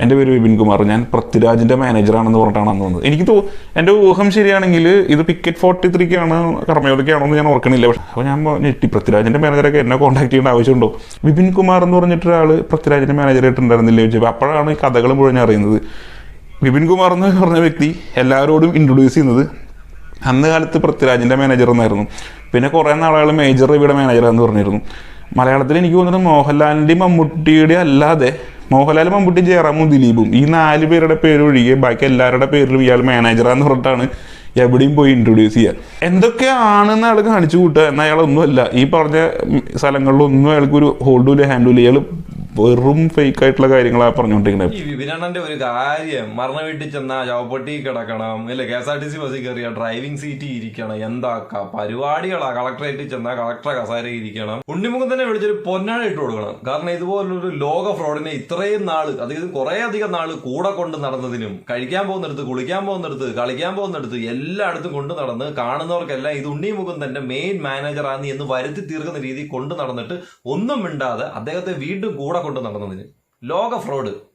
എന്റെ പേര് വിപിൻ കുമാർ. ഞാൻ പൃഥ്വിരാജിന്റെ മാനേജറാണെന്ന് പറഞ്ഞിട്ടാണ് അന്ന് വന്നത്. എനിക്ക് തോ എന്റെ ഊഹം ശരിയാണെങ്കിൽ ഇത് പിക്കറ്റ് ഫോർട്ടി ത്രീക്കാണ് കർമ്മയോഗ്യമാണോ എന്ന് ഞാൻ ഓർക്കണില്ല. പക്ഷേ അപ്പോൾ ഞാൻ ഞെട്ടി. പൃഥ്വിരാജിന്റെ മാനേജറൊക്കെ എന്നെ കോൺടാക്ട് ചെയ്യേണ്ട ആവശ്യമുണ്ടോ? വിപിൻ കുമാർ എന്ന് പറഞ്ഞിട്ടൊരാൾ പൃഥ്വിരാജിന്റെ മാനേജറായിട്ടുണ്ടായിരുന്നില്ല ചോദിച്ചപ്പോൾ അപ്പോഴാണ് ഈ കഥകൾ മുഴുവൻ അറിയുന്നത്. വിപിൻ കുമാർ എന്ന് പറഞ്ഞ വ്യക്തി എല്ലാവരോടും ഇൻട്രൊഡ്യൂസ് ചെയ്യുന്നത് അന്ന് കാലത്ത് പൃഥ്വിരാജിന്റെ മാനേജർ എന്നായിരുന്നു. പിന്നെ കുറേ നാളുകൾ മേജർ രവിയുടെ മാനേജറാന്ന് പറഞ്ഞിരുന്നു. മലയാളത്തിൽ എനിക്ക് തോന്നുന്നത് മോഹൻലാലിന്റെയും മമ്മൂട്ടിയുടെയും അല്ലാതെ മോഹൻലാൽ മമ്മൂട്ടി ജയറാമും ദിലീപും. ഈ നാല് പേരുടെ പേര് ഒഴികെ ബാക്കി എല്ലാവരുടെ പേരിലും ഇയാൾ മാനേജറാന്ന് പറഞ്ഞിട്ടാണ് എവിടെയും പോയി ഇൻട്രൊഡ്യൂസ് ചെയ്യുക എന്തൊക്കെയാണെന്ന് അയാൾ കാണിച്ചു കൂട്ടുക. എന്നാൽ അയാളൊന്നുമല്ല. ഈ പറഞ്ഞ സ്ഥലങ്ങളിലൊന്നും അയാൾക്ക് ഒരു ഹോൾഡും ഇല്ല ഇയാൾ വെറും ഫേക്ക് ആയിട്ടുള്ള കാര്യങ്ങളാണ് പറഞ്ഞുകൊണ്ടിരിക്കുന്നത്. ഈ ഒരു കാര്യം. മരണ വീട്ടിൽ ചെന്നാ ചവപ്പൊട്ടി കിടക്കണം. അല്ലെ K S R T C ബസ്സിൽ കയറിയ ഡ്രൈവിംഗ് സീറ്റിൽ ഇരിക്കണം. എന്താക്ക പരിപാടികളാ? കളക്ടറേറ്റിൽ ചെന്നാ കളക്ടറെ കസേര ഇരിക്കണം. ഉണ്ണിമുഖം തന്നെ വിളിച്ചൊരു പൊന്നാഴ ഇട്ട് കൊടുക്കണം. കാരണം ഇതുപോലൊരു ലോക ഫ്രോഡിനെ ഇത്രയും നാൾ അതായത് കുറെ അധികം നാൾ കൂടെ കൊണ്ട് നടന്നതിനും കഴിക്കാൻ പോകുന്നിടത്ത് കുളിക്കാൻ പോകുന്നിടത്ത് കളിക്കാൻ പോകുന്നിടത്ത് എല്ലായിടത്തും കൊണ്ട് നടന്ന് കാണുന്നവർക്കെല്ലാം ഇത് ഉണ്ണിമുഖം തന്നെ മെയിൻ മാനേജറാണ് എന്ന് വരുത്തി തീർക്കുന്ന രീതി കൊണ്ട് നടന്നിട്ട് ഒന്നും മിണ്ടാതെ അദ്ദേഹത്തെ വീണ്ടും കൂടെ കൊണ്ട് നടന്നതിന്. ലോക ഫ്രോഡ്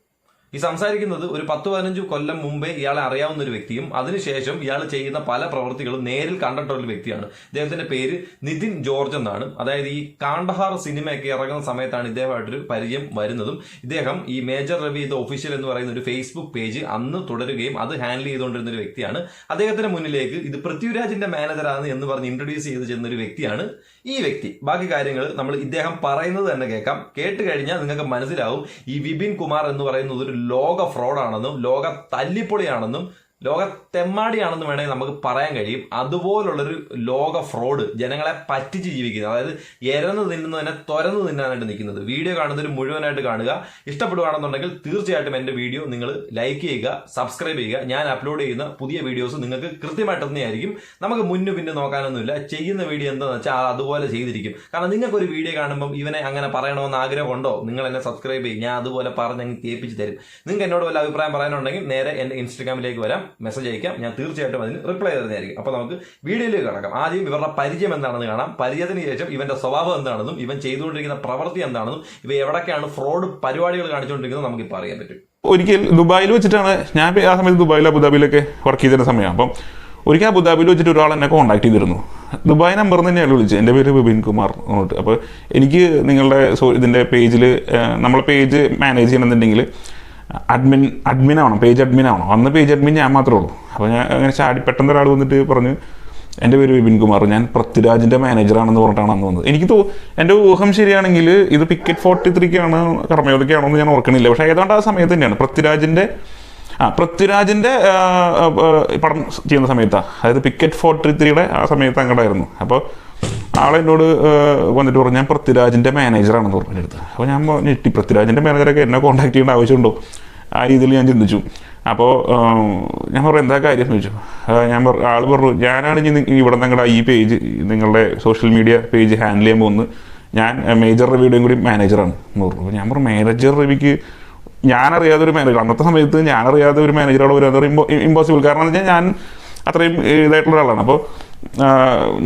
ഈ സംസാരിക്കുന്നത് ഒരു പത്ത് പതിനഞ്ച് കൊല്ലം മുമ്പേ ഇയാളെ അറിയാവുന്ന ഒരു വ്യക്തിയും അതിനുശേഷം ഇയാൾ ചെയ്യുന്ന പല പ്രവൃത്തികളും നേരിൽ കണ്ടിട്ടുള്ള വ്യക്തിയാണ്. ഇദ്ദേഹത്തിന്റെ പേര് നിതിൻ ജോർജ് എന്നാണ്. അതായത് ഈ കാണ്ഡഹാർ സിനിമയൊക്കെ ഇറങ്ങുന്ന സമയത്താണ് ഇദ്ദേഹമായിട്ടൊരു പരിചയം വരുന്നതും. ഇദ്ദേഹം ഈ മേജർ രവി ഇത് ഒഫീഷ്യൽ എന്ന് പറയുന്ന ഒരു ഫേസ്ബുക്ക് പേജ് അന്ന് തുടരുകയും അത് ഹാൻഡിൽ ചെയ്തുകൊണ്ടിരുന്ന ഒരു വ്യക്തിയാണ്. അദ്ദേഹത്തിന്റെ മുന്നിലേക്ക് ഇത് പൃഥ്വിരാജിന്റെ മാനേജറാണ് എന്ന് പറഞ്ഞ് ഇൻട്രൊഡ്യൂസ് ചെയ്ത് ചെന്ന ഒരു വ്യക്തിയാണ് ഈ വ്യക്തി. ബാക്കി കാര്യങ്ങൾ നമ്മൾ ഇദ്ദേഹം പറയുന്നത് തന്നെ കേൾക്കാം. കേട്ട് കഴിഞ്ഞാൽ നിങ്ങൾക്ക് മനസ്സിലാവും. ഈ വിപിൻ കുമാർ എന്ന് പറയുന്നത് ഒരു ലോക ഫ്രോഡാണെന്നും ലോക തല്ലിപ്പൊളിയാണെന്നും ലോക തെമ്മാടിയാണെന്ന് വേണമെങ്കിൽ നമുക്ക് പറയാൻ കഴിയും. അതുപോലുള്ളൊരു ലോക ഫ്രോഡ് ജനങ്ങളെ പറ്റിച്ച് ജീവിക്കുന്നത്. അതായത് ഇരന്ന് എരന്ന് തിന്നുന്നതിനെ തുരന്ന് തിന്നാനായിട്ട് നിൽക്കുന്നത്. വീഡിയോ കാണുന്നതിന് മുഴുവനായിട്ട് കാണുക. ഇഷ്ടപ്പെടുകയാണെന്നുണ്ടെങ്കിൽ തീർച്ചയായിട്ടും എന്റെ വീഡിയോ നിങ്ങൾ ലൈക്ക് ചെയ്യുക സബ്സ്ക്രൈബ് ചെയ്യുക. ഞാൻ അപ്ലോഡ് ചെയ്യുന്ന പുതിയ വീഡിയോസ് നിങ്ങൾക്ക് കൃത്യമായിട്ട് തന്നെയായിരിക്കും നമുക്ക് മുന്നു പിന്നെ നോക്കാനൊന്നുമില്ല. ചെയ്യുന്ന വീഡിയോ എന്താണെന്ന് വെച്ചാൽ അത് അതുപോലെ ചെയ്തിരിക്കും. കാരണം നിങ്ങൾക്കൊരു വീഡിയോ കാണുമ്പം ഇവനെ അങ്ങനെ പറയണമെന്ന് ആഗ്രഹമുണ്ടോ? നിങ്ങൾ എന്നെ സബ്സ്ക്രൈബ് ചെയ്യും. ഞാൻ അതുപോലെ പറഞ്ഞ് അങ്ങ് കേൾപ്പിച്ച് തരും. നിങ്ങൾക്ക് എന്നോട് വല്ല അഭിപ്രായം പറയാനുണ്ടെങ്കിൽ നേരെ എന്റെ ഇൻസ്റ്റാഗ്രാമിലേക്ക് വരാം. മെസ്സേജ് അയക്കാം. ഞാൻ തീർച്ചയായിട്ടും അതിന് റിപ്ലൈ തരുന്നതായിരിക്കും. അപ്പോൾ നമുക്ക് വീഡിയോയിലേക്ക് കിടക്കാം. ആദ്യം ഇവരുടെ പരിചയം എന്താണെന്ന് കാണാം. പരിചയത്തിന് ശേഷം ഇവന്റെ സ്വഭാവം എന്താണെന്നും ഇവൻ ചെയ്തുകൊണ്ടിരിക്കുന്ന പ്രവൃത്തി എന്താണെന്നും ഇവ എവിടൊക്കെയാണ് ഫ്രോഡ് പരിപാടികൾ കാണിച്ചുകൊണ്ടിരിക്കുന്നത് നമുക്ക് ഇപ്പോൾ അറിയാൻ പറ്റും. ഒരിക്കൽ ദുബായിൽ വെച്ചിട്ടാണ് ഞാൻ ആ സമയത്ത് ദുബായിൽ അബുദാബിയിലൊക്കെ വർക്ക് ചെയ്തിരുന്ന സമയം അപ്പം ഒരിക്കൽ അബുദാബിയിൽ വെച്ചിട്ട് ഒരാൾ എന്നെ കോൺടാക്ട് ചെയ്തിരുന്നു. ദുബായ് നമ്പർ തന്നെയാണ് വിളിച്ചത്. എന്റെ പേര് വിപിൻ കുമാർ എന്നിട്ട് അപ്പോൾ എനിക്ക് നിങ്ങളുടെ സോ ഇതിന്റെ പേജിൽ നമ്മളെ പേജ് മാനേജ് ചെയ്യണമെന്നുണ്ടെങ്കിൽ അഡ്മിൻ അഡ്മിൻ ആവണം പേജ് അഡ്മിൻ ആവണം. അന്ന് പേജ് അഡ്മിൻ ഞാൻ മാത്രമേ ഉള്ളൂ. അപ്പോൾ ഞാൻ അങ്ങനെ ചാടി പെട്ടെന്ന് ഒരാൾ വന്നിട്ട് പറഞ്ഞു എന്റെ പേര് വിപിൻ കുമാർ ഞാൻ പൃഥ്വിരാജിന്റെ മാനേജറാണെന്ന് പറഞ്ഞിട്ടാണ് അന്ന് വന്നത്. എനിക്ക് തോ എന്റെ ഊഹം ശരിയാണെങ്കിൽ ഇത് പിക്കറ്റ് ഫോർട്ടി ത്രീക്കാണ് കർമ്മയോഗ്യമാണോ എന്ന് ഞാൻ ഓർക്കണില്ല. പക്ഷേ ഏതാണ്ട് ആ സമയത്ത് തന്നെയാണ്. പൃഥ്വിരാജിന്റെ ആ പൃഥ്വിരാജിന്റെ പടം ചെയ്യുന്ന സമയത്താണ് അതായത് പിക്കറ്റ് ഫോർട്ടി ത്രീയുടെ ആ സമയത്ത് അങ്ങോട്ടായിരുന്നു. അപ്പോൾ ആളെന്നോട് വന്നിട്ട് പറഞ്ഞു ഞാൻ പൃഥ്വിരാജിന്റെ മാനേജറാണെന്ന് പറഞ്ഞു എടുത്ത് അപ്പോൾ ഞാൻ ഞെട്ടി പൃഥ്വിരാജിന്റെ മാനേജറൊക്കെ എന്നെ കോൺടാക്ട് ചെയ്യേണ്ട ആവശ്യമുണ്ടോ? ആ രീതിയിൽ ഞാൻ ചിന്തിച്ചു. അപ്പോൾ ഞാൻ പറഞ്ഞു എന്താ കാര്യം? ചോദിച്ചു. ഞാൻ പറഞ്ഞു ആൾ പറഞ്ഞു ഞാനാണ് ഇനി ഇവിടെ നിങ്ങളുടെ ഈ പേജ് നിങ്ങളുടെ സോഷ്യൽ മീഡിയ പേജ് ഹാൻഡിൽ ചെയ്യാൻ പോകുന്നത്. ഞാൻ മേജർ റിവ്യൂടെയും കൂടി മാനേജറാണ് എന്ന് പറഞ്ഞു. അപ്പോൾ ഞാൻ പറഞ്ഞു മാനേജർ റിവ്യൂക്ക് ഞാനറിയാതെ ഒരു മാനേജർ അന്നത്തെ സമയത്ത് ഞാനറിയാതെ ഒരു മാനേജറോട് വരാൻ ഇമ്പോ ഇമ്പോസിബിൾ കാരണം എന്ന് വെച്ചാൽ ഞാൻ അത്രയും ഇതായിട്ടുള്ള ഒരാളാണ്. അപ്പോൾ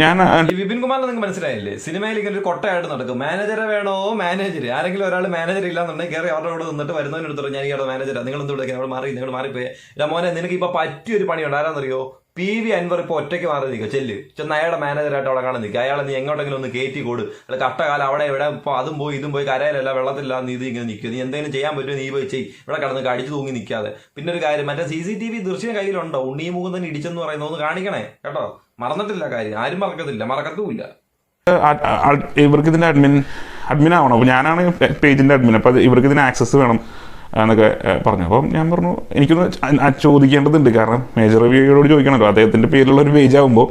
ഞാൻ വിപിൻ കുമാറിനെ നിങ്ങൾക്ക് മനസ്സിലായില്ലേ? സിനിമയിൽ ഇങ്ങനെ ഒരു കൊട്ടയായിട്ട് നടക്കും. മാനേജറെ വേണോ? മാനേജർ ആരെങ്കിലും ഒരാൾ മാനേജർ ഇല്ലാന്നുണ്ടെങ്കിൽ കയറി അവരുടെ കൂടെ നിന്നിട്ട് വരുന്നതിനെടുത്തിട്ട് ഞാൻ ഇയാളുടെ മാനേജറാണ് നിങ്ങൾ എന്തുകൊണ്ട് അവിടെ മാറി നിങ്ങൾ മാറിപ്പോയി. മോനെ നിനക്ക് ഇപ്പൊ പറ്റിയൊരു പണിയുണ്ട്. ആരാന്നറിയോ? പി വി അൻവർ ഇപ്പൊ ഒറ്റയ്ക്ക് മാറി നിൽക്കുക. ചെല്ല്. ചെന്ന് അയാളുടെ മാനേജറായിട്ട് അവിടെ കാണാൻ നിൽക്കുക. അയാളെ നീ എങ്ങോട്ടെങ്കിലും ഒന്ന് കയറ്റി കൊടു. അല്ല കട്ടകാലം അവിടെ ഇവിടെ ഇപ്പൊ അതും പോയി ഇതും പോയി കരയിലല്ല വെള്ളത്തില്ല നീ ഇത് ഇങ്ങനെ നിൽക്കുക. നീ എന്തെങ്കിലും ചെയ്യാൻ പറ്റുമോ നീ പോയി ചെയ്യ്. ഇവിടെ കടന്ന് കടിച്ചു തൂങ്ങി നിൽക്കാതെ. പിന്നെ ഒരു കാര്യം മറ്റേ സി സി ടി വി ദൃശ്യം കയ്യിലുണ്ടോ? ഉണ്ണി തന്നെ ഇടിച്ചെന്ന് പറയുന്നത് ഒന്ന് കാണിക്കണേ കേട്ടോ? മറന്നിട്ടില്ല കാര്യം. ആരും മറക്കത്തില്ല. മറക്കത്തുമില്ല. ഇവർക്ക് ഇതിന്റെ അഡ്മിൻ അഡ്മിൻ ആവണം. അപ്പോൾ ഞാനാണ് പേജിന്റെ അഡ്മിൻ അപ്പോൾ ഇവർക്ക് ഇതിന് ആക്സസ് വേണം എന്നൊക്കെ പറഞ്ഞു. അപ്പം ഞാൻ പറഞ്ഞു എനിക്കൊന്ന് ചോദിക്കേണ്ടതുണ്ട്. കാരണം മേജർ റിവ്യൂയോട് ചോദിക്കണമല്ലോ അദ്ദേഹത്തിന്റെ പേരിലുള്ള ഒരു പേജ് ആകുമ്പോൾ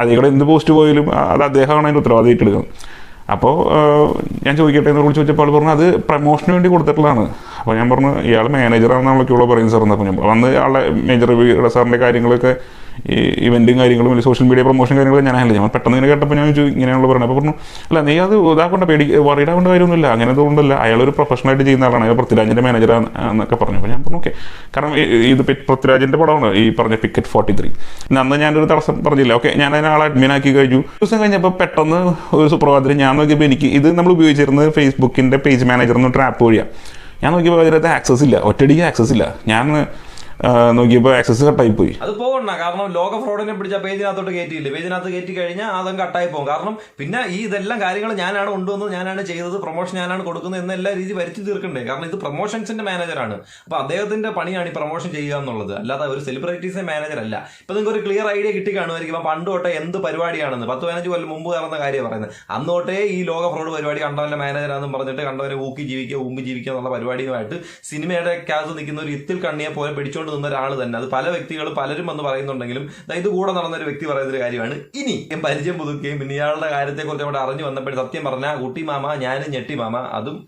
അതേ കൂടെ എന്ത് പോസ്റ്റ് പോയാലും അത് അദ്ദേഹമാണ് അതിന്റെ ഉത്തരവാദിത്തം ഏറ്റെടുക്കുന്നത് അപ്പോൾ ഞാൻ ചോദിക്കട്ടെ എന്ന് ചോദിച്ചപ്പോൾ ആൾ പറഞ്ഞു അത് പ്രൊമോഷന് വേണ്ടി കൊടുത്തിട്ടുള്ളതാണ്. അപ്പോൾ ഞാൻ പറഞ്ഞു ഇയാൾ മാനേജറാണെന്നുള്ള പറയുന്നത് സാറിന് അപ്പോൾ ഞാൻ വന്ന് ആളെ മേജർ സാറിന്റെ കാര്യങ്ങളൊക്കെ ഈ ഇവന്റും കാര്യങ്ങളും അല്ലെങ്കിൽ സോഷ്യൽ മീഡിയ പ്രൊമോഷൻ കാര്യങ്ങളും ഞാൻ ഹാൻഡിൽ ചെയ്യും പെട്ടെന്ന് ഇങ്ങനെ കേട്ടപ്പോൾ ഞാൻ ചോദിച്ചു ഇങ്ങനെയുള്ള പറഞ്ഞു അപ്പോൾ പറഞ്ഞു അല്ല നീ അത് ഇതാക്കൊണ്ട് പേടി വറിയിടാവേണ്ട കാര്യമൊന്നുമില്ല. അങ്ങനെ അതുകൊണ്ടല്ല. അയാളൊരു പ്രൊഫഷണലായിട്ട് ചെയ്യുന്ന ആളാണ്. അയാൾ പൃഥ്വിരാജിന്റെ മാനേജറാണ് എന്നൊക്കെ പറഞ്ഞു. അപ്പോൾ ഞാൻ പറഞ്ഞു ഓക്കെ കാരണം ഇത് പൃഥ്വിരാജിന്റെ പടമാണ് ഈ പറഞ്ഞ പിക്കറ്റ് ഫോർട്ടി ത്രീ അന്ന് ഞാനൊരു തടസ്സം പറഞ്ഞില്ല. ഓക്കെ ഞാൻ അതിനെ ആളെ അഡ്മിൻ ആക്കി കഴിഞ്ഞു. ദിവസം കഴിഞ്ഞപ്പോൾ പെട്ടെന്ന് ഒരു സുപ്രഭാതത്തിൽ ഞാൻ നോക്കിയപ്പോൾ എനിക്ക് ഇത് നമ്മൾ ഉപയോഗിച്ചിരുന്നത് ഫേസ്ബുക്കിന്റെ പേജ് മാനേജർ എന്ന് ട്രാപ്പ് വഴിയാണ് ഞാൻ നോക്കിയപ്പോൾ അതിനകത്ത് ആക്സസ് ഇല്ല. ഒറ്റയടിക്ക് ആക്സസ് ഇല്ല. ഞാൻ നോക്കിയപ്പോൾ ആക്സസ് കട്ടായി പോയി. അത് പോകണ്ട കാരണം ലോക ഫ്രോഡിനെ പിടിച്ച പേജിനകത്തോട്ട് കയറ്റിയില്ലേ പേജിനകത്ത് കയറ്റി കഴിഞ്ഞാൽ അതങ്ങ് കട്ടായി പോകും. കാരണം പിന്നെ ഈ ഇതെല്ലാം കാര്യങ്ങൾ ഞാനാണ് കൊണ്ടുവന്നത് ഞാനാണ് ചെയ്തത് പ്രൊമോഷൻ ഞാനാണ് കൊടുക്കുന്നത് എന്ന എല്ലാ രീതി വരുത്തി തീർക്കണ്ടേ? കാരണം ഇത് പ്രൊമോഷൻസിന്റെ മാനേജറാണ് അപ്പൊ അദ്ദേഹത്തിന്റെ പണിയാണ് ഈ പ്രൊമോഷൻ ചെയ്യുക എന്നുള്ളത്. അല്ലാതെ ഒരു സെലിബ്രിറ്റീസിന്റെ മാനേജർ അല്ല. ഇപ്പൊ നിങ്ങൾക്ക് ഒരു ക്ലിയർ ഐഡിയ കിട്ടി കാണുമായിരിക്കും. പണ്ട് തൊട്ടേ എന്ത് പരിപാടിയാണെന്ന്. പത്ത് പതിനഞ്ച് കൊല്ലം മുമ്പ് നടന്ന കാര്യം പറയുന്നത്. അന്ന് തൊട്ടേ ഈ ലോക ഫ്രോഡ് പരിപാടി കണ്ടവന്റെ മാനേജറാണെന്ന് പറഞ്ഞിട്ട് കണ്ടവനെ ഊക്കി ജീവിക്കുക ഊമ്പി ജീവിക്കുക എന്നുള്ള പരിപാടിയുമായിട്ട് സിനിമയുടെ കാസ് നിൽക്കുന്ന ഒരു ഇത്തിൽ കണ്ണിയെ പോലെ പിടിച്ചുകൊണ്ട് നിന്ന ഒരാൾ തന്നെ. അത് പല വ്യക്തികൾ പലരും വന്ന് പറയുന്നുണ്ടെങ്കിലും ഇത് കൂടെ നടന്ന ഒരു വ്യക്തി പറയുന്ന ഒരു കാര്യമാണ്. ഇനി ഞാൻ പരിചയം പുതുക്കുകയും പിന്നെ ഇയാളുടെ കാര്യത്തെക്കുറിച്ച് അവിടെ അറിഞ്ഞു വന്നപ്പോൾ സത്യം പറഞ്ഞാൽ കുട്ടി മാമ ഞാനും ഞെട്ടി മാമ. അതും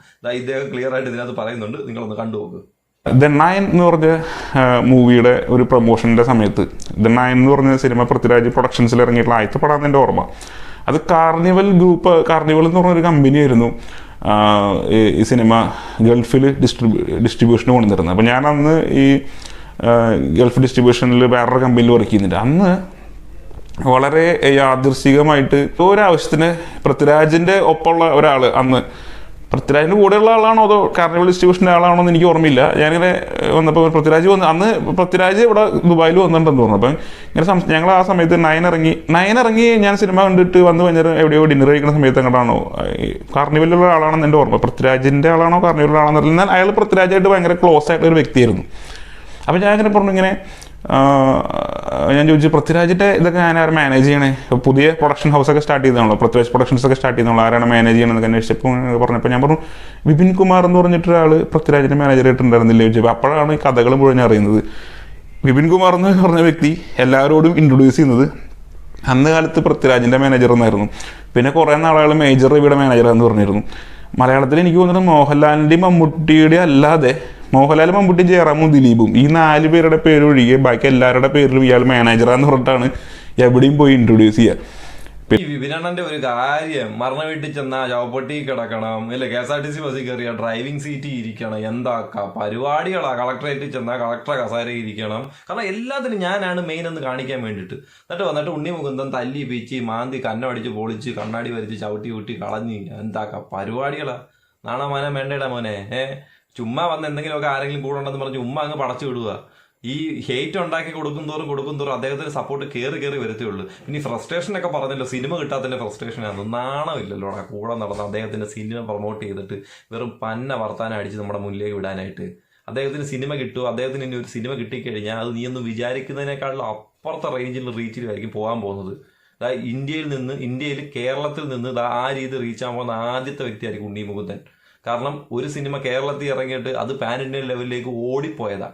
ഇദ്ദേഹം ക്ലിയർ ആയിട്ട് ഇതിനകത്ത് പറയുന്നുണ്ട്. നിങ്ങളൊന്ന് കണ്ടു നോക്ക്. ദ നയൻ എന്ന് പറഞ്ഞ മൂവിയുടെ ഒരു പ്രൊമോഷന്റെ സമയത്ത് ദ നയൻ എന്ന് പറഞ്ഞ സിനിമ പൃഥ്വിരാജ് പ്രൊഡക്ഷൻസിൽ ഇറങ്ങിയിട്ടുള്ള ആദ്യത്തെ പടമാണ് എന്റെ ഓർമ്മ. അത് കാർണിവൽ ഗ്രൂപ്പ് കാർണിവൽ എന്ന് പറഞ്ഞൊരു കമ്പനിയായിരുന്നു ഈ സിനിമ ഗൾഫിൽ ഡിസ്ട്രിബ്യൂ ഡിസ്ട്രിബ്യൂഷന് കൊണ്ടുവന്നിരുന്നത്. അപ്പോൾ ഞാൻ അന്ന് ഈ ഗൾഫ് ഡിസ്ട്രിബ്യൂഷനിൽ വേറൊരു കമ്പനിയിൽ വർക്ക് ചെയ്യുന്നുണ്ട്. അന്ന് വളരെ യാദൃശികമായിട്ട് ഒരാവശ്യത്തിന് പൃഥ്വിരാജിന്റെ ഒപ്പമുള്ള ഒരാൾ അന്ന്. പൃഥ്വിരാജിന്റെ കൂടെയുള്ള ആളാണോ അതോ കാർണിവൽ ഡിസ്ട്രിബ്യൂഷന്റെ ആളാണോ എന്ന് എനിക്ക് ഓർമ്മയില്ല. ഞാനിങ്ങനെ വന്നപ്പോൾ പൃഥ്വിരാജ് വന്ന് അന്ന് പൃഥ്വിരാജ് ഇവിടെ ദുബായിൽ വന്നിട്ടുണ്ടെന്ന് തോന്നുന്നു. അപ്പം ഇങ്ങനെ സംശ- ഞങ്ങൾ ആ സമയത്ത് നയൻ ഇറങ്ങി നയൻ ഇറങ്ങി ഞാൻ സിനിമ കണ്ടിട്ട് വന്ന് കഴിഞ്ഞാൽ എവിടെയോ ഡിന്നർ കഴിക്കുന്ന സമയത്ത് എങ്ങോട്ടാണോ കാർണിവലിലുള്ള ആളാണെന്ന് എന്റെ ഓർമ്മ. പൃഥ്വിരാജിന്റെ ആളാണോ കാർണിവലിലുള്ള ആളാണെന്ന് അറിയില്ല. എന്നാൽ അയാൾ പൃഥ്വിരാജായിട്ട് ഭയങ്കര ക്ലോസ് ആയിട്ടുള്ള ഒരു വ്യക്തിയായിരുന്നു. അപ്പം ഞാൻ അങ്ങനെ പറഞ്ഞു ഇങ്ങനെ ഞാൻ ചോദിച്ചു പൃഥ്വിരാജിന്റെ ഇതൊക്കെ ഞാൻ ആരും മാനേജ് ചെയ്യണേ പുതിയ പ്രൊഡക്ഷൻ ഹൗസൊക്കെ സ്റ്റാർട്ട് ചെയ്താണല്ലോ പൃഥ്വിരാജ് പ്രൊഡക്ഷൻസ് ഒക്കെ സ്റ്റാർട്ട് ചെയ്താണല്ലോ ആരാണ് മാനേജ് ചെയ്യണമെന്ന് അന്വേഷിച്ചപ്പോൾ പറഞ്ഞപ്പോൾ ഞാൻ പറഞ്ഞു വിപിൻ കുമാർ എന്ന് പറഞ്ഞിട്ടൊരാൾ പൃഥ്വിരാജിന്റെ മാനേജറായിട്ട് ഉണ്ടായിരുന്നില്ലേ ചോദിച്ചപ്പോൾ അപ്പോഴാണ് ഈ കഥകൾ മുഴുവൻ അറിയുന്നത്. വിപിൻ കുമാർ എന്ന് പറഞ്ഞ വ്യക്തി എല്ലാവരോടും ഇൻട്രൊഡ്യൂസ് ചെയ്യുന്നത് അന്ന് കാലത്ത് പൃഥ്വിരാജിന്റെ മാനേജർ എന്നായിരുന്നു പിന്നെ കുറേ നാളുകൾ മേജർ ഇവിടെ മാനേജർ എന്ന് പറഞ്ഞിരുന്നു. മലയാളത്തിൽ എനിക്ക് തോന്നുന്നത് മോഹൻലാലിന്റെയും മമ്മൂട്ടിയുടെയും അല്ലാതെ മോഹൻലാൽ മമ്മൂട്ടി ജയറാമും ദിലീപും. ഈ നാല് പേരുടെ പേരൊഴികെ ബാക്കി എല്ലാവരുടെ പേരിലും ഇയാൾ മാനേജറാന്ന് പറഞ്ഞിട്ടാണ് എവിടെയും പോയി ഇൻട്രൊഡ്യൂസ് ചെയ്യുക ഈ വിപിനണ്ണന്റെ ഒരു കാര്യം മരണ വീട്ടിൽ ചെന്നാ ചവപ്പൊട്ടി കിടക്കണം അല്ലെ? K S R T C ബസ്സിൽ കയറിയ ഡ്രൈവിംഗ് സീറ്റിൽ ഇരിക്കണം. എന്താക്ക പരിപാടികളാ? കളക്ടറേറ്റിൽ ചെന്നാ കളക്ടറെ കസാരയിൽ ഇരിക്കണം. കാരണം എല്ലാത്തിനും ഞാനാണ് മെയിൻ എന്ന് കാണിക്കാൻ വേണ്ടിട്ട് എന്നിട്ട് വന്നിട്ട് ഉണ്ണി മുകുന്ദൻ തല്ലി പിച്ച് മാന്തി കന്നടിച്ച് പൊളിച്ച് കണ്ണാടി വരച്ച് ചവിട്ടി കൂട്ടി കളഞ്ഞ്. എന്താക്ക പരിപാടികളാ? നാണമാനം വേണ്ടടാ മോനെ ഏഹ് ചുമ്മാ വന്ന് എന്തെങ്കിലുമൊക്കെ ആരെങ്കിലും കൂടെ ഉണ്ടെന്ന് പറഞ്ഞ് ഉമ്മ അങ്ങ് പടച്ചു വിടുക ഈ ഹേറ്റ് ഉണ്ടാക്കി കൊടുക്കും തോറും കൊടുക്കും തോറും അദ്ദേഹത്തിന് സപ്പോർട്ട് കയറി കയറി വരത്തേ ഉള്ളൂ ഇനി ഫ്രസ്ട്രേഷൻ ഒക്കെ പറഞ്ഞല്ലോ സിനിമ കിട്ടാത്തതിന്റെ ഫ്രസ്ട്രേഷൻ ആണ്. നാണമില്ലല്ലോ ആ കൂടെ നടന്ന അദ്ദേഹത്തിന്റെ സിനിമ പ്രൊമോട്ട് ചെയ്തിട്ട് വെറും പന്ന വർത്താനം അടിച്ച് നമ്മുടെ മുന്നിലേക്ക് വിടാനായിട്ട്. അദ്ദേഹത്തിന് സിനിമ കിട്ടുമോ അദ്ദേഹത്തിന് ഇനി ഒരു സിനിമ കിട്ടിക്കഴിഞ്ഞാൽ അത് നീ ഒന്നും വിചാരിക്കുന്നതിനേക്കാളും അപ്പുറത്തെ റേഞ്ചിൽ റീച്ചിൽ റീച്ചിലായിരിക്കും പോകാൻ പോകുന്നത്. ദാ ഇന്ത്യയിൽ നിന്ന് ഇന്ത്യയിൽ കേരളത്തിൽ നിന്ന് ദാ ആ രീതി റീച്ച് ആകാൻ പോകുന്ന ആദ്യത്തെ വ്യക്തിയായിരിക്കും ഉണ്ണി മുകുന്ദൻ. കാരണം ഒരു സിനിമ കേരളത്തിൽ ഇറങ്ങിയിട്ട് അത് പാൻ ഇന്ത്യൻ ലെവലിലേക്ക് ഓടിപ്പോയതാ.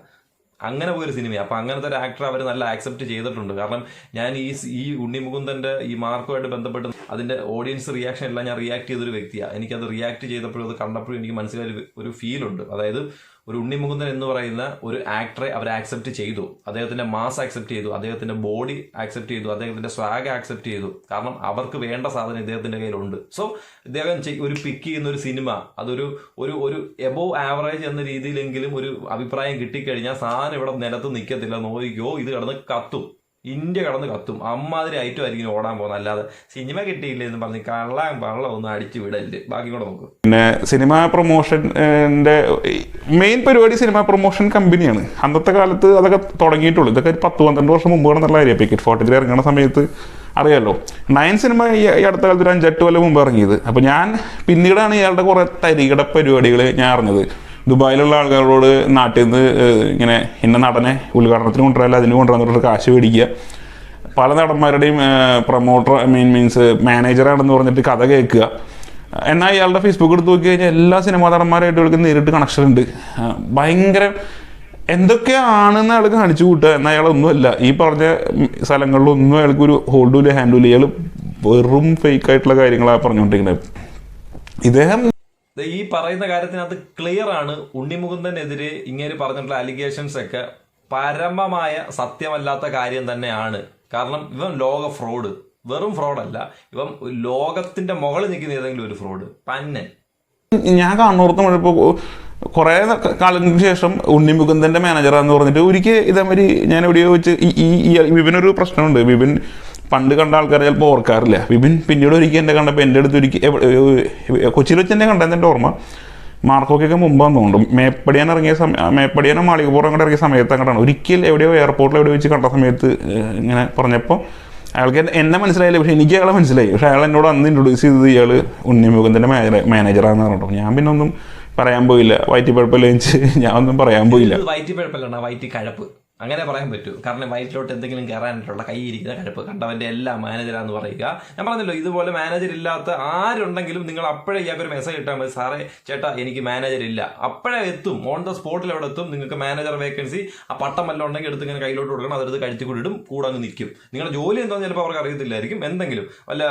അങ്ങനെ പോയൊരു സിനിമയാണ് അപ്പൊ അങ്ങനത്തെ ഒരു ആക്ടർ അവർ നല്ല ആക്സെപ്റ്റ് ചെയ്തിട്ടുണ്ട്. കാരണം ഞാൻ ഈ ഈ ഉണ്ണി മുകുന്ദന്റെ ഈ മാർക്കുമായിട്ട് ബന്ധപ്പെട്ട് അതിന്റെ ഓഡിയൻസ് റിയാക്ഷൻ എല്ലാം ഞാൻ റിയാക്ട് ചെയ്തൊരു വ്യക്തിയാണ് എനിക്കത് റിയാക്ട് ചെയ്തപ്പോഴും അത് കണ്ടപ്പോഴും എനിക്ക് മനസ്സിലായ ഒരു- ഫീലുണ്ട് അതായത് ഒരു ഉണ്ണിമുകുന്ദൻ എന്ന് പറയുന്ന ഒരു ആക്ടറെ അവർ ആക്സെപ്റ്റ് ചെയ്തു. അദ്ദേഹത്തിന്റെ മാസ് ആക്സെപ്റ്റ് ചെയ്തു. അദ്ദേഹത്തിന്റെ ബോഡി ആക്സെപ്റ്റ് ചെയ്തു. അദ്ദേഹത്തിന്റെ സ്വാഗ് ആക്സെപ്റ്റ് ചെയ്തു. കാരണം അവർക്ക് വേണ്ട സാധനം ഇദ്ദേഹത്തിന്റെ കയ്യിലുണ്ട്. സോ ഇദ്ദേഹം ഒരു പിക്ക് ചെയ്യുന്ന ഒരു സിനിമ അതൊരു ഒരു ഒരു എബോവ് ആവറേജ് എന്ന രീതിയിലെങ്കിലും ഒരു അഭിപ്രായം കിട്ടിക്കഴിഞ്ഞാൽ സാധനം ഇവിടെ നിലത്ത് നിൽക്കത്തില്ല നോക്കിയോ ഇത് കിടന്ന് കത്തും. ഇന്ത്യ കടന്ന് കത്തും. അമ്മാതിരി ഐറ്റം ആയിരിക്കും ഓടാൻ പോകുന്നത്. അല്ലാതെ സിനിമ കിട്ടിയില്ല എന്ന് പറഞ്ഞ് കള്ളാൻ വള്ളം ഒന്നും അടിച്ചു വിടൽ ബാക്കി കൂടെ നോക്കും. പിന്നെ സിനിമ പ്രൊമോഷന്റെ മെയിൻ പരിപാടി സിനിമ പ്രൊമോഷൻ കമ്പനിയാണ് അന്നത്തെ കാലത്ത് അതൊക്കെ തുടങ്ങിയിട്ടുള്ളൂ. ഇതൊക്കെ ഒരു പത്ത് പന്ത്രണ്ട് വർഷം നല്ല കാര്യം പിക്കറ്റ് ഫോർട്ടിൽ ഇറങ്ങുന്ന സമയത്ത് അറിയാലോ. നയൻ സിനിമ ഈ അടുത്ത കാലത്ത് ഒരു അഞ്ചെട്ട് കൊല്ലം മുമ്പ് ഇറങ്ങിയത്. അപ്പോൾ ഞാൻ പിന്നീടാണ് ഇയാളുടെ കുറേ തരികിട പരിപാടികൾ ഞാൻ അറിഞ്ഞത്. ദുബായിലുള്ള ആൾക്കാരോട് നാട്ടിൽ നിന്ന് ഇങ്ങനെ ഇന്ന നടനെ ഉദ്ഘാടനത്തിന് കൊണ്ടുവരാല്ല അതിന് കൊണ്ടുവന്നിട്ട് കാശ് മേടിക്കുക. പല നടന്മാരുടെയും പ്രൊമോട്ടർ മീൻ മീൻസ് മാനേജറാണെന്ന് പറഞ്ഞിട്ട് കഥ കേൾക്കുക. എന്നാൽ ഇയാളുടെ ഫേസ്ബുക്ക് എടുത്ത് നോക്കി കഴിഞ്ഞാൽ എല്ലാ സിനിമാ നടന്മാരായിട്ട് ഇവർക്ക് നേരിട്ട് കണക്ഷൻ ഉണ്ട്. ഭയങ്കര എന്തൊക്കെയാണെന്ന് അയാൾ കാണിച്ചു കൂട്ടുക. എന്നാൽ അയാൾ ഒന്നുമല്ല. ഈ പറഞ്ഞ സ്ഥലങ്ങളിലൊന്നും അയാൾക്ക് ഒരു ഹോൾഡൂല ഹാൻഡൂല ഇയാൾ വെറും ഫേക്ക് ആയിട്ടുള്ള കാര്യങ്ങളാണ് പറഞ്ഞുകൊണ്ടിരിക്കുന്നത്. ഇദ്ദേഹം ഈ പറയുന്ന കാര്യത്തിനകത്ത് ക്ലിയർ ആണ്. ഉണ്ണിമുകുന്ദനെതിരെ ഇങ്ങനെ പറഞ്ഞിട്ടുള്ള അലിഗേഷൻസ് ഒക്കെ പരമമായ സത്യമല്ലാത്ത കാര്യം തന്നെയാണ്. കാരണം ഇവൻ ലോക ഫ്രോഡ് വെറും ഫ്രോഡല്ല ഇവൻ ലോകത്തിന്റെ മുകളിൽ നിൽക്കുന്ന ഏതെങ്കിലും ഒരു ഫ്രോഡ് പന്നൻ ഞാൻ കാണുന്നോർത്ത് ഇപ്പോൾ കുറേ കാലങ്ങൾക്ക് ശേഷം ഉണ്ണി മുകുന്ദന്റെ മാനേജറാന്ന് പറഞ്ഞിട്ട് ഒരിക്കൽ ഇതേമാതിരി ഞാൻ എവിടെയോ വെച്ച് ഈ വിപിനൊരു പ്രശ്നമുണ്ട്. വിപിൻ പണ്ട് കണ്ട ആൾക്കാർ ചിലപ്പോൾ ഓർക്കാറില്ല. വിപിൻ പിന്നീട് ഒരിക്കൽ എന്നെ കണ്ടപ്പോൾ എന്റെ അടുത്ത് ഒരിക്കൽ കൊച്ചിയിൽ വെച്ച് എന്നെ കണ്ടത് എന്റെ ഓർമ്മ. മാർക്കോക്കൊക്കെ മുമ്പാന്ന് തോന്നുന്നു മേപ്പടിയാൻ ഇറങ്ങിയ സമയം മേപ്പടിയാനോ മാളികപ്പുറം അങ്ങോട്ട് ഇറങ്ങിയ സമയത്ത് അങ്ങോട്ടാണ് ഒരിക്കൽ എവിടെയോ എയർപോർട്ടിൽ എവിടെ വെച്ച് കണ്ട സമയത്ത് ഇങ്ങനെ പറഞ്ഞപ്പോൾ അയാൾക്ക് എന്നെ- മനസ്സിലായില്ല. പക്ഷേ എനിക്ക് അയാളെ മനസ്സിലായി. പക്ഷേ അയാൾ എന്നോട് അന്ന് ഇൻട്രൊഡ്യൂസ് ചെയ്തത് ഇയാൾ ഉണ്ണിമുഖത്തിന്റെ മാനേജറാന്ന് പറഞ്ഞു ഞാൻ പിന്നെ ഒന്നും പറയാൻ പോയില്ല. വയറ്റി പഴപ്പില്ല ഞാൻ ഒന്നും പറയാൻ പോയില്ല. വയറ്റി പഴപ്പല്ല വയറ്റി കഴപ്പ്. അങ്ങനെ പറയാൻ പറ്റൂ. കാരണം വയറ്റിലോട്ട് എന്തെങ്കിലും കയറാനായിട്ടുള്ള കൈ ഇരിക്കുന്ന കഴിപ്പ് കണ്ടവന്റെ എല്ലാ മാനേജരാന്ന് പറയുക. ഞാൻ പറഞ്ഞല്ലോ ഇതുപോലെ മാനേജർ ഇല്ലാത്ത ആരുണ്ടെങ്കിലും നിങ്ങൾ അപ്പോഴേ ഇയാൾക്ക് ഒരു മെസ്സേജ് ഇട്ടാൽ മതി. സാറേ ചേട്ടാ എനിക്ക് മാനേജർ ഇല്ല. അപ്പോഴേ എത്തും. ഓൺ ദ സ്പോട്ടിൽ അവിടെ എത്തും. നിങ്ങൾക്ക് മാനേജർ വേക്കൻസി ആ പട്ടം വല്ല ഉണ്ടെങ്കിൽ എടുത്ത് ഇങ്ങനെ കയ്യിലോട്ട് കൊടുക്കണം. അതെടുത്ത് കഴിച്ചു കൂടി ഇടും. കൂടെ അങ്ങ് നിൽക്കും. നിങ്ങളുടെ ജോലി എന്താണെന്ന് ചിലപ്പോൾ അവർക്ക് അറിയത്തില്ലായിരിക്കും. എന്തെങ്കിലും. വല്ല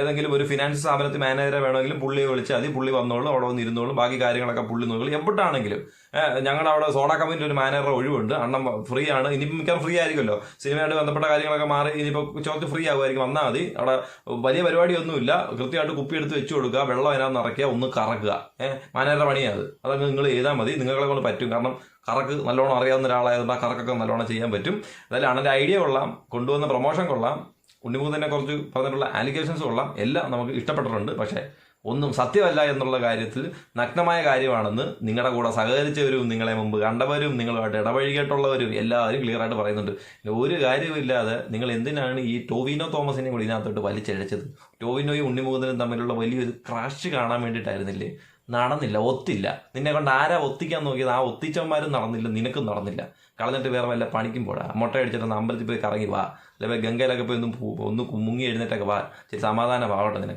ഏതെങ്കിലും ഒരു ഫിനാൻസ് സ്ഥാപനത്തിൽ മാനേജറെ വേണമെങ്കിലും പുള്ളിയെ വിളിച്ചാൽ മതി. പുള്ളി വന്നോളും അവിടെ വന്നിരുന്നോളും ബാക്കി കാര്യങ്ങളൊക്കെ പുള്ളി നോക്കും. എവിടാണെങ്കിലും. ഞങ്ങളുടെ അവിടെ സോഡ കമ്പനിയുടെ ഒരു മാനേജർ ഒഴിവുണ്ട്. അണ്ണം ഫ്രീ ആണ്. ഇനി മിക്കവാറും ഫ്രീ ആയിരിക്കുമല്ലോ. സിനിമയായിട്ട് ബന്ധപ്പെട്ട കാര്യങ്ങളൊക്കെ മാറി ഇനിയിപ്പോൾ ചോദ്യം ഫ്രീ ആകുമായിരിക്കും വന്നാൽ മതി. അവിടെ വലിയ പരിപാടിയൊന്നുമില്ല. കൃത്യമായിട്ട് കുപ്പി എടുത്ത് വെച്ച് കൊടുക്കുക. വെള്ളം അതിനകത്ത് നിറയ്ക്കുക. ഒന്ന് കറക്കുക. ഏഹ് മാനേജറുടെ പണിയാണ് അത്. അതൊക്കെ നിങ്ങൾ ചെയ്താൽ മതി. നിങ്ങളെ കൊണ്ട് പറ്റും. കാരണം കറക്ക് നല്ലോണം അറിയാവുന്ന ഒരാളായതുകൊണ്ട് ആ കറക്കൊക്കെ നല്ലോണം ചെയ്യാൻ പറ്റും. അതായത് അണ്ണന്റെ ഐഡിയ കൊള്ളാം. കൊണ്ടുവന്ന പ്രൊമോഷൻ കൊള്ളാം. ഉണ്ണിമുഖത്തിനെ കുറച്ച് പറഞ്ഞിട്ടുള്ള ആലിഗേഷൻസ് കൊള്ളാം. എല്ലാം നമുക്ക് ഇഷ്ടപ്പെട്ടിട്ടുണ്ട്. പക്ഷേ ഒന്നും സത്യമല്ല എന്നുള്ള കാര്യത്തിൽ നഗ്നമായ കാര്യമാണെന്ന് നിങ്ങളുടെ കൂടെ സഹകരിച്ചവരും നിങ്ങളെ മുമ്പ് കണ്ടവരും നിങ്ങളുമായിട്ട് ഇടപഴകിയിട്ടുള്ളവരും എല്ലാവരും ക്ലിയർ ആയിട്ട് പറയുന്നുണ്ട്. ഒരു കാര്യമില്ലാതെ നിങ്ങൾ എന്തിനാണ് ഈ ടോവിനോ തോമസിനെ കൂടി ഇതിനകത്തോട്ട് വലിച്ചഴച്ചത്? ടോവിനോയും ഉണ്ണിമുഖത്തിനും തമ്മിലുള്ള വലിയൊരു ക്രാഷ് കാണാൻ വേണ്ടിയിട്ടായിരുന്നില്ലേ? നടന്നില്ല ഒത്തില്ല. നിന്നെ കൊണ്ട് ആരാ ഒത്തിക്കാൻ നോക്കിയത്? ആ ഒത്തിച്ചന്മാരും നടന്നില്ല നിനക്കും നടന്നില്ല. കളഞ്ഞിട്ട് വേറെ വല്ല പണിക്കും പോടാ. മുട്ട അടിച്ചിട്ട് അമ്പലത്തിൽ പോയി കറങ്ങി വാ. അല്ലെങ്കിൽ ഗംഗയിലൊക്കെ പോയി ഒന്ന് ഒന്ന് മുങ്ങി എഴുന്നേറ്റൊക്കെ വാ. ശരി സമാധാനം ആവട്ടെ നിനക്ക്.